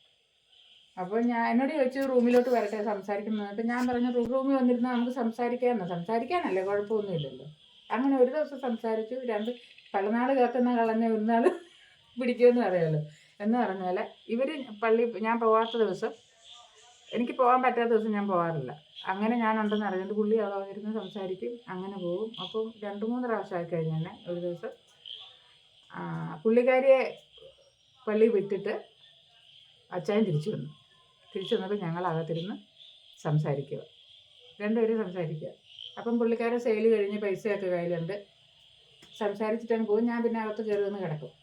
അപ്പോൾ ഞാൻ എന്നോട് ചോദിച്ചു റൂമിലോട്ട് വരട്ടെ? സംസാരിക്കുന്നത് അപ്പം ഞാൻ പറഞ്ഞു "റൂ- റൂമിൽ വന്നിരുന്നാൽ നമുക്ക് സംസാരിക്കാമെന്ന് സംസാരിക്കാനല്ലേ കുഴപ്പമൊന്നുമില്ലല്ലോ അങ്ങനെ ഒരു ദിവസം സംസാരിച്ചു. രണ്ട് പലനാൾ കേൾക്കുന്ന കളഞ്ഞ ഒരുനാൾ പിടിക്കുമെന്ന് അറിയാമല്ലോ എന്ന് പറഞ്ഞ പോലെ ഇവർ പള്ളി ഞാൻ പോവാത്ത ദിവസം എനിക്ക് പോകാൻ പറ്റാത്ത ദിവസം ഞാൻ പോകാറില്ല അങ്ങനെ ഞാനുണ്ടെന്ന് അറിഞ്ഞിട്ട് പുള്ളി അവിടെ വന്നിരുന്ന് സംസാരിക്കും. അങ്ങനെ പോകും. അപ്പം രണ്ട് മൂന്ന് പ്രാവശ്യമായി കഴിഞ്ഞ് തന്നെ ഒരു ദിവസം പുള്ളിക്കാരിയെ പള്ളി വിട്ടിട്ട് അച്ചായൻ തിരിച്ചു വന്നു. തിരിച്ചു വന്നപ്പോൾ ഞങ്ങൾ അകത്തിരുന്ന് സംസാരിക്കുക. രണ്ടുപേരും സംസാരിക്കുക. അപ്പം പുള്ളിക്കാരെ സെയിൽ കഴിഞ്ഞ് പൈസയൊക്കെ കയ്യിലുണ്ട്. സംസാരിച്ചിട്ടങ്ങ് പോകും. ഞാൻ പിന്നെ അകത്ത് കയറി വന്ന് കിടക്കും.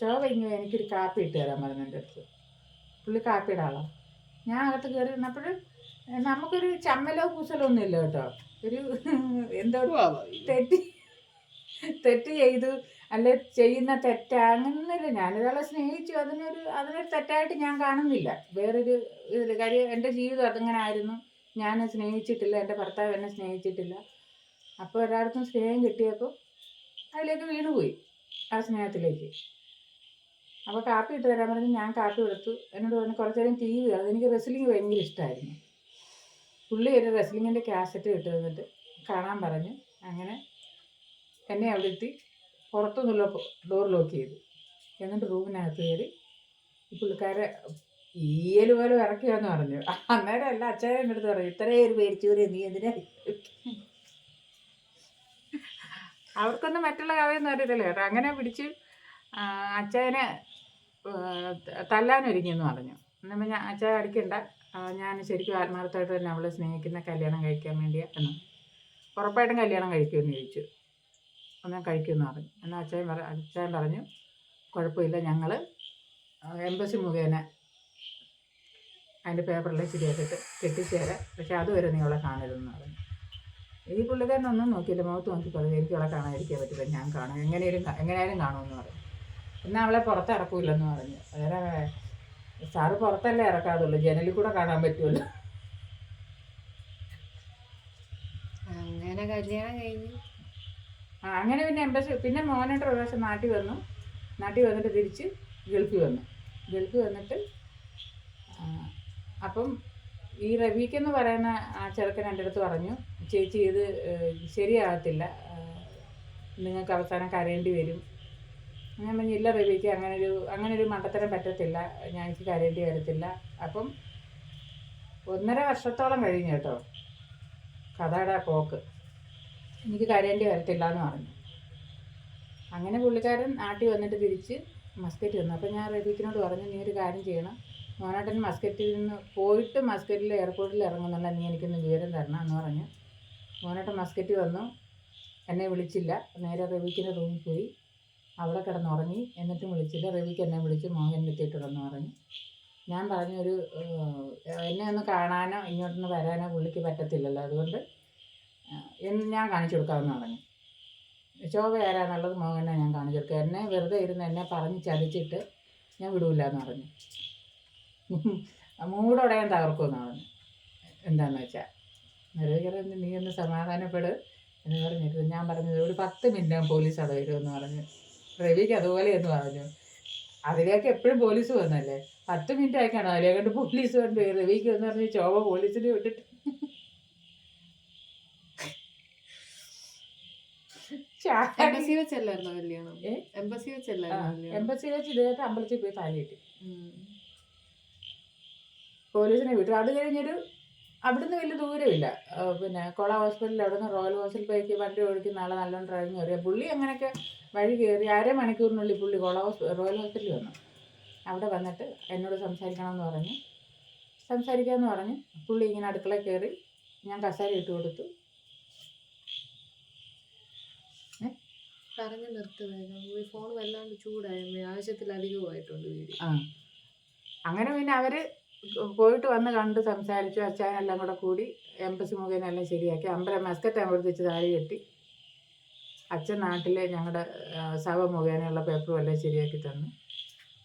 ശോഭ ഇങ്ങനെ എനിക്കൊരു കാപ്പി ഇട്ട് തരാൻ പറഞ്ഞു എന്റെ അടുത്ത്. പുള്ളി കാപ്പിയുടെ ആളാണ് ഞാൻ അകത്ത് കയറി നിന്നപ്പോൾ നമുക്കൊരു ചമ്മലോ കൂസലോ ഒന്നും ഇല്ല കേട്ടോ. ഒരു എന്തോ തെറ്റി തെറ്റ് ചെയ്തു അല്ലെ ചെയ്യുന്ന തെറ്റാ അങ്ങനെയൊന്നുമില്ല ഞാനൊരാളെ സ്നേഹിച്ചു. അതിനൊരു അതിനൊരു തെറ്റായിട്ട് ഞാൻ കാണുന്നില്ല. വേറൊരു ഇത് കാര്യം എന്റെ ജീവിതം അതിങ്ങനെ ആയിരുന്നു. ഞാൻ സ്നേഹിച്ചിട്ടില്ല എന്റെ ഭർത്താവ് എന്നെ സ്നേഹിച്ചിട്ടില്ല. അപ്പോൾ ഒരാൾക്കും സ്നേഹം കിട്ടിയപ്പോൾ അതിലേക്ക് വീണുപോയി ആ സ്നേഹത്തിലേക്ക്. അപ്പോൾ കാപ്പി ഇട്ട് തരാൻ പറഞ്ഞ് ഞാൻ കാപ്പി കൊടുത്തു. എന്നോട് പറഞ്ഞു കുറച്ച് നേരം ടി വി അതെനിക്ക് റെസ്ലിംഗ് ഭയങ്കര ഇഷ്ടമായിരുന്നു പുള്ളി ഒരു റെസ്ലിങ്ങിന്റെ കാസറ്റ് ഇട്ട് തന്നിട്ട് കാണാൻ പറഞ്ഞു. അങ്ങനെ എന്നെ അവിടെ എത്തി. പുറത്തുനിന്നുള്ള ഡോർ ലോക്ക് ചെയ്തു. എന്നിട്ട് റൂമിനകത്ത് കയറി പുള്ളിക്കാരെ ഈയൽ പോലെ ഇറക്കിയാന്ന് പറഞ്ഞു. അന്നേരം അല്ല അച്ഛനെ എന്റെ പറഞ്ഞു ഇത്രയും ഒരു പേരിച്ചൂര് നീ എന്തിനാ അവർക്കൊന്നും മറ്റുള്ള കഥയൊന്നും അറിയത്തില്ല കേട്ടോ. അങ്ങനെ പിടിച്ച് ആ, അച്ചായനെ തല്ലാനൊരുങ്ങിയെന്ന് പറഞ്ഞു. എന്നാൽ ഞാൻ അച്ചായ അടിക്കണ്ട. ഞാൻ ശരിക്കും ആത്മാർത്ഥമായിട്ട് തന്നെ അവളെ സ്നേഹിക്കുന്ന കല്യാണം കഴിക്കാൻ വേണ്ടിയാ എന്ന്. ഉറപ്പായിട്ടും കല്യാണം കഴിക്കുമെന്ന് ചോദിച്ചു. ഞാൻ കഴിക്കുമെന്ന് പറഞ്ഞു. എന്നാൽ അച്ചായൻ പറ അച്ചായൻ പറഞ്ഞു കുഴപ്പമില്ല ഞങ്ങൾ എംബസി മുഖേന അതിന്റെ പേപ്പറിൽ ശരിയാക്കിയിട്ട് കെട്ടിച്ചേരാം. പക്ഷേ അതുവരെ നീ അവളെ കാണരുതെന്ന് പറഞ്ഞു. ഈ പുള്ളിക്കാരനൊന്നും നോക്കിയില്ല. മുഖത്ത് നോക്കി പറഞ്ഞു എനിക്ക് അവളെ കാണാതിരിക്കാൻ പറ്റില്ല ഞാൻ കാണും. എങ്ങനെയും എങ്ങനെയായാലും കാണുമെന്ന് പറഞ്ഞു. എന്നാൽ അവളെ പുറത്ത് ഇറക്കൂലെന്ന് പറഞ്ഞു. വേറെ സാറ് പുറത്തല്ലേ ഇറക്കാതുള്ളൂ. ജനലിൽ കൂടെ കാണാൻ പറ്റുമല്ലോ. അങ്ങനെ കല്യാണം കഴിഞ്ഞു. ആ, അങ്ങനെ പിന്നെ എംബസി പിന്നെ മോനോട്ട് ഒരു പ്രാവശ്യം നാട്ടിൽ വന്നു. നാട്ടിൽ വന്നിട്ട് തിരിച്ച് ഗൾഫിൽ വന്നു. ഗൾഫിൽ വന്നിട്ട് അപ്പം ഈ റബീക്കെന്ന് പറയുന്ന ആ ചെറുക്കൻ എന്റെ അടുത്ത് പറഞ്ഞു ചേച്ചി ഇത് ശരിയാകത്തില്ല. നിങ്ങൾക്ക് അവസാനം കരയേണ്ടി വരും. ഞാൻ പറഞ്ഞു ഇല്ല ഒരു അങ്ങനെ ഒരു മണ്ടത്തരം പറ്റത്തില്ല. ഞാൻ എനിക്ക് കരയേണ്ടി വരത്തില്ല. അപ്പം ഒന്നര വർഷത്തോളം കഴിഞ്ഞു കേട്ടോ. കഥയുടെ പോക്ക്. എനിക്ക് കരയേണ്ടി വരത്തില്ല എന്ന് പറഞ്ഞു. അങ്ങനെ പുള്ളിക്കാരൻ നാട്ടിൽ വന്നിട്ട് തിരിച്ച് മസ്കറ്റ് വന്നു. അപ്പം ഞാൻ റബീക്കിനോട് പറഞ്ഞു നീ ഒരു കാര്യം ചെയ്യണം. മോനാട്ടൻ മസ്കറ്റിൽ നിന്ന് പോയിട്ട് മസ്കറ്റിൽ എയർപോർട്ടിൽ ഇറങ്ങുന്നുണ്ട്. നീ എനിക്കൊന്ന് വിവരം തരണം എന്ന് പറഞ്ഞു. മോനാട്ടൻ മസ്കറ്റ് വന്നു. എന്നെ വിളിച്ചില്ല. നേരെ റബീക്കിന്റെ റൂമിൽ പോയി. അവിടെ കിടന്നുറങ്ങി. എന്നിട്ടും വിളിച്ചില്ല. റവിക്ക് എന്നെ വിളിച്ച് മോഹൻ എത്തിയിട്ടുണ്ടെന്ന് പറഞ്ഞു. ഞാൻ പറഞ്ഞു ഒരു എന്നെ ഒന്ന് കാണാനോ ഇങ്ങോട്ടൊന്ന് വരാനോ പുള്ളിക്ക് പറ്റത്തില്ലല്ലോ. അതുകൊണ്ട് ഞാൻ കാണിച്ചു കൊടുക്കാമെന്ന് പറഞ്ഞു. ശോഭ ആരാന്നുള്ളത് മോഹനെ ഞാൻ കാണിച്ചു കൊടുക്കുക എന്നെ വെറുതെ ഇരുന്ന് എന്നെ പറഞ്ഞ് ചതിച്ചിട്ട് ഞാൻ വിടൂല എന്ന് പറഞ്ഞു. മൂടോടെ ഞാൻ തകർക്കുമെന്ന് പറഞ്ഞു. എന്താണെന്ന് വെച്ചാൽ നിരവധി നീ ഒന്ന് സമാധാനപ്പെട് എന്ന് പറഞ്ഞിട്ട് ഞാൻ പറഞ്ഞത് ഒരു പത്ത് മിനിറ്റ് പോലീസ് അവിടെ വരുമെന്ന് പറഞ്ഞു. റവിക്ക് അതുപോലെ എന്ന് പറഞ്ഞു. അതിലേക്ക് എപ്പോഴും പോലീസ് വന്നല്ലേ? പത്ത് മിനിറ്റ് ആയിക്കാണ്? അതിലെ കണ്ട് പോലീസ് വന്നു റവിക്ക് എന്ന് പറഞ്ഞ് ചോവ പോലീസിന് വിട്ടിട്ട്. എംബസി വെച്ചല്ലായിരുന്നോ കല്യാണം? എംബസി വെച്ചല്ലായിരുന്നോ കല്യാണം? എംബസി വെച്ച് ഇദ്ദേഹത്തെ അമ്പലത്തിൽ പോയി താലി കിട്ടി പോലീസിനെ വിട്ടു. അത് കഴിഞ്ഞൊരു അവിടുന്ന് വലിയ ദൂരമില്ല പിന്നെ കോള ഹോസ്പിറ്റലിൽ അവിടുന്ന് റോയൽ ഹോസ്പിറ്റലിലേക്ക് വണ്ടി ഓടിക്കുന്ന ആളെ നല്ലോണം ഡ്രൈവിങ് അറിയാം പുള്ളി അങ്ങനെയൊക്കെ വഴി കയറി അര മണിക്കൂറിനുള്ളിൽ പുള്ളി കോള റോയൽ ഹോസ്പിറ്റലിൽ വന്നു. അവിടെ വന്നിട്ട് എന്നോട് സംസാരിക്കണമെന്ന് പറഞ്ഞു. സംസാരിക്കാമെന്ന് പറഞ്ഞു. പുള്ളി ഇങ്ങനെ അടുക്കള കയറി ഞാൻ കസാര ഇട്ട് കൊടുത്തു. പറഞ്ഞു നിർത്തുക ഫോൺ വല്ലാണ്ട് ചൂടായി ആവശ്യത്തിലധികമായിട്ടുണ്ട് വീഡിയോ. ആ. അങ്ങനെ പിന്നെ അവർ പോയിട്ട് വന്ന് കണ്ട് സംസാരിച്ചു അച്ഛനെല്ലാം കൂടെ കൂടി എംബസി മുഖേന എല്ലാം ശരിയാക്കി. അമ്പലം മസ്കറ്റ് അമ്പലത്തിച്ച് താഴെ കെട്ടി. അച്ഛൻ നാട്ടിലെ ഞങ്ങളുടെ സഭ മുഖേനയുള്ള പേപ്പറും എല്ലാം ശരിയാക്കി തന്നു.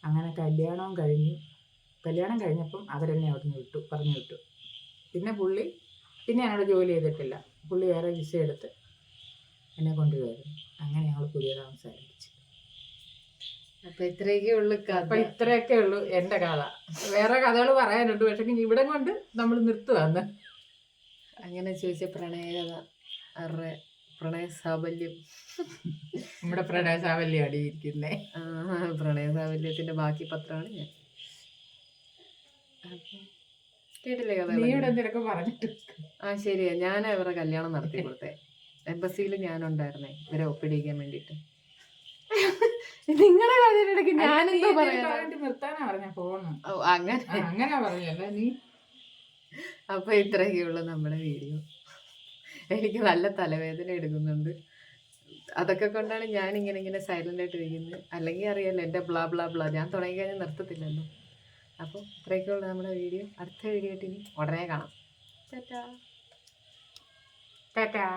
അങ്ങനെ കല്യാണവും കഴിഞ്ഞു. കല്യാണം കഴിഞ്ഞപ്പം അവരെന്നെ അവിടുന്ന് വിട്ടു പറഞ്ഞു വിട്ടു. പിന്നെ പുള്ളി പിന്നെ ഞങ്ങളുടെ ജോലി ചെയ്തിട്ടില്ല. പുള്ളി വേറെ വിസ എടുത്ത് എന്നെ കൊണ്ടുപോയിരുന്നു അങ്ങനെ ഞങ്ങൾ പുതിയ താമസം ആരംഭിച്ചു അപ്പൊ ഇത്രയൊക്കെ ഉള്ളു അപ്പൊ കഥ ഇത്രയൊക്കെ ഉള്ളൂ എന്റെ കഥ. വേറെ കഥകൾ പറയാനുണ്ട്. പക്ഷെ ഇവിടെ കൊണ്ട് നമ്മൾ നിർത്തുവാന്ന്. അങ്ങനെ ചോദിച്ച പ്രണയകഥ. അവരുടെ പ്രണയ സാബല്യം നമ്മുടെ പ്രണയസാവല്യം അടിയിരിക്കുന്നേ ആ, പ്രണയ സാബല്യത്തിന്റെ ബാക്കി പത്രമാണ് ഞാൻ. കേട്ടില്ലേ കഥ നീയുടെ പറഞ്ഞിട്ട് ആ ശരിയാ. ഞാൻ അവരുടെ കല്യാണം നടത്തി കൊടുത്തേ എംബസിയിൽ ഞാനുണ്ടായിരുന്നേ. ഇവരെ ഒപ്പിടിക്കാൻ വേണ്ടിട്ട് നിങ്ങളുടെ കാര്യത്തിനിടയ്ക്ക് ഞാനെന്തോ നിർത്താനാ പറഞ്ഞ ഫോണ് ഓ അങ്ങനെ. അങ്ങനെ പറഞ്ഞല്ല നീ അപ്പൊ ഇത്രയൊക്കെയുള്ളൂ നമ്മുടെ വീഡിയോ. എനിക്ക് നല്ല തലവേദന എടുക്കുന്നുണ്ട്. അതൊക്കെ കൊണ്ടാണ് ഞാൻ ഇങ്ങനെ ഇങ്ങനെ സൈലന്റ് ആയിട്ട് ഇരിക്കുന്നത് അല്ലെങ്കിൽ അറിയാലോ എന്റെ ബ്ലാ ബ്ലാ ബ്ലാ ഞാൻ തുടങ്ങി കഴിഞ്ഞാൽ നിർത്തത്തില്ലല്ലോ. അപ്പോൾ ഇത്രയൊക്കെയുള്ള നമ്മുടെ വീഡിയോ. അടുത്ത വീഡിയോ ആയിട്ട് ഇനി ഉടനെ കാണാം. ടാറ്റാ. ടാറ്റാ.